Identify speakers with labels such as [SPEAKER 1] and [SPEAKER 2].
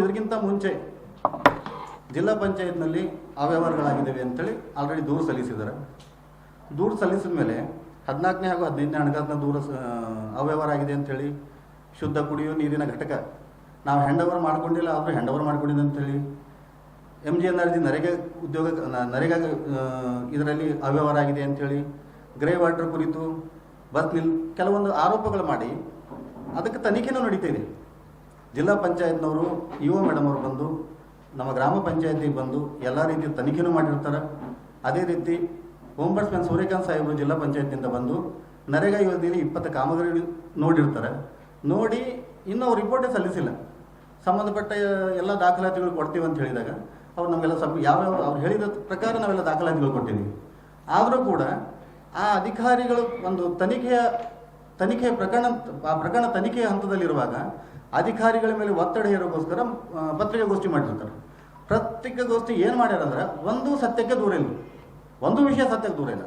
[SPEAKER 1] ಇದಕ್ಕಿಂತ ಮುಂಚೆ ಜಿಲ್ಲಾ ಪಂಚಾಯತ್ನಲ್ಲಿ ಅವ್ಯವಹಾರಗಳಾಗಿದ್ದಾವೆ ಅಂತೇಳಿ ಆಲ್ರೆಡಿ ದೂರು ಸಲ್ಲಿಸಿದ್ದಾರೆ. ದೂರು ಸಲ್ಲಿಸಿದ ಮೇಲೆ ಹದಿನಾಲ್ಕನೇ ಹಾಗೂ ಹದಿನೈದನೇ ಹಣಕಾಸಿನ ದೂರ ಅವ್ಯವಹಾರ ಆಗಿದೆ ಅಂತೇಳಿ ಶುದ್ಧ ಕುಡಿಯುವ ನೀರಿನ ಘಟಕ ನಾವು ಹ್ಯಾಂಡ್ ಓವರ್ ಮಾಡ್ಕೊಂಡಿಲ್ಲ, ಆದರೂ ಹ್ಯಾಂಡ್ ಓವರ್ ಮಾಡ್ಕೊಂಡಿದ್ದೆ ಅಂತೇಳಿ M G N R G NREGA ಉದ್ಯೋಗ ನರೇಗ ಇದರಲ್ಲಿ ಅವ್ಯವಹಾರ ಆಗಿದೆ ಅಂಥೇಳಿ ಗ್ರೇ ವಾಟರ್ ಕುರಿತು ಬಸ್ ನಿಲ್ ಕೆಲವೊಂದು ಆರೋಪಗಳು ಮಾಡಿ ಅದಕ್ಕೆ ತನಿಖೆನೂ ನಡೀತಾ ಇದೆ. ಜಿಲ್ಲಾ ಪಂಚಾಯತ್ನವರು ಇಒ ಮೇಡಮ್ ಅವರು ಬಂದು, ನಮ್ಮ ಗ್ರಾಮ ಪಂಚಾಯತಿಗೆ ಬಂದು ಎಲ್ಲ ರೀತಿಯ ತನಿಖೆನೂ ಮಾಡಿರ್ತಾರೆ. ಅದೇ ರೀತಿ ಓಂಬರ್ಸ್ಮನ್ ಸೂರ್ಯಕಾಂತ್ ಸಾಹೇಬರು ಜಿಲ್ಲಾ ಪಂಚಾಯತ್ನಿಂದ ಬಂದು ನರೇಗಾ ಯೋಜನೆಯಲ್ಲಿ ಇಪ್ಪತ್ತು ಕಾಮಗಾರಿ ನೋಡಿರ್ತಾರೆ. ನೋಡಿ ಇನ್ನೂ ಅವ್ರು ರಿಪೋರ್ಟೇ ಸಲ್ಲಿಸಿಲ್ಲ. ಸಂಬಂಧಪಟ್ಟ ಎಲ್ಲ ದಾಖಲಾತಿಗಳು ಕೊಡ್ತೀವಿ ಅಂತ ಹೇಳಿದಾಗ ಅವ್ರು ನಮಗೆಲ್ಲ ಸಬ್ ಯಾವ್ಯಾವ ಅವ್ರು ಹೇಳಿದ ಪ್ರಕಾರ ನಾವೆಲ್ಲ ದಾಖಲಾತಿಗಳು ಕೊಟ್ಟಿದ್ದೀವಿ. ಆದರೂ ಕೂಡ ಆ ಅಧಿಕಾರಿಗಳು ಒಂದು ತನಿಖೆಯ ತನಿಖೆಯ ಪ್ರಕರಣ, ಆ ಪ್ರಕರಣ ತನಿಖೆಯ ಹಂತದಲ್ಲಿರುವಾಗ ಅಧಿಕಾರಿಗಳ ಮೇಲೆ ಒತ್ತಡ ಹೇರೋಕ್ಕೋಸ್ಕರ ಆ, ಪತ್ರಿಕಾಗೋಷ್ಠಿ ಮಾಡಿರ್ತಾರೆ. ಪತ್ರಿಕಾಗೋಷ್ಠಿ ಏನು ಮಾಡ್ಯಾರಂದ್ರೆ ಒಂದು ಸತ್ಯಕ್ಕೆ ದೂರ ಇಲ್ಲ. ಒಂದು ವಿಷಯ ಸತ್ಯಕ್ಕೆ ದೂರ ಇಲ್ಲ.